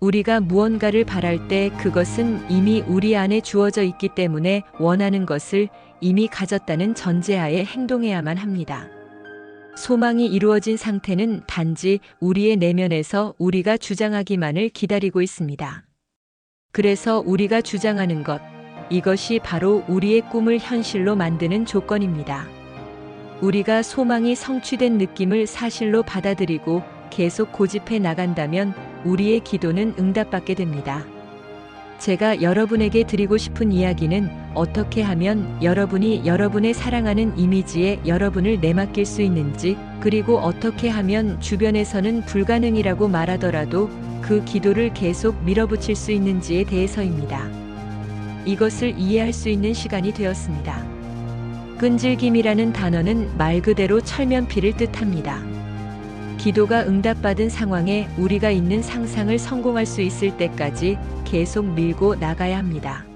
우리가 무언가를 바랄 때 그것은 이미 우리 안에 주어져 있기 때문에 원하는 것을 이미 가졌다는 전제하에 행동해야만 합니다. 소망이 이루어진 상태는 단지 우리의 내면에서 우리가 주장하기만을 기다리고 있습니다. 그래서 우리가 주장하는 것, 이것이 바로 우리의 꿈을 현실로 만드는 조건입니다. 우리가 소망이 성취된 느낌을 사실로 받아들이고 계속 고집해 나간다면 우리의 기도는 응답받게 됩니다. 제가 여러분에게 드리고 싶은 이야기는 어떻게 하면 여러분이 여러분의 사랑하는 이미지에 여러분을 내맡길 수 있는지, 그리고 어떻게 하면 주변에서는 불가능이라고 말하더라도 그 기도를 계속 밀어붙일 수 있는지에 대해서입니다. 이것을 이해할 수 있는 시간이 되었습니다. 끈질김이라는 단어는 말 그대로 철면피를 뜻합니다. 기도가 응답받은 상황에 우리가 있는 상상을 성공할 수 있을 때까지 계속 밀고 나가야 합니다.